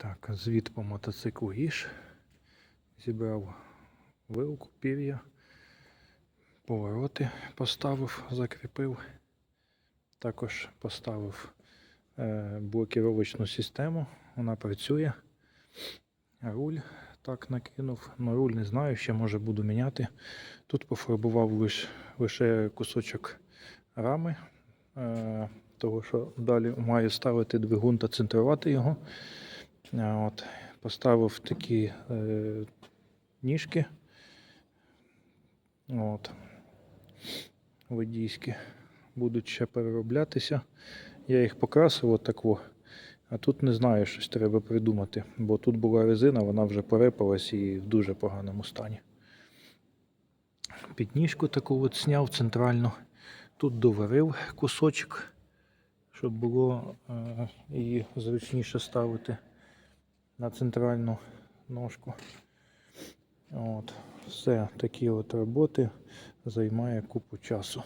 Так, звіт по мотоциклу Гіш. Зібрав вилку, пір'я, повороти поставив, закріпив. Також поставив е, блокіровочну систему. Вона працює. Руль так накинув. Ну, руль не знаю, ще може буду міняти. Тут пофарбував лиш, лише кусочок рами, е, того що далі маю ставити двигун та центрувати його. От, поставив такі е, ніжки. От, водійські. Будуть ще перероблятися. Я їх покрасив отако. А тут не знаю, щось треба придумати, бо тут була резина, вона вже порепалась і в дуже поганому стані. Підніжку таку от зняв центральну. Тут доварив кусочок, щоб було е, її зручніше ставити на центральну ножку. От. Все, такі от роботи займає купу часу.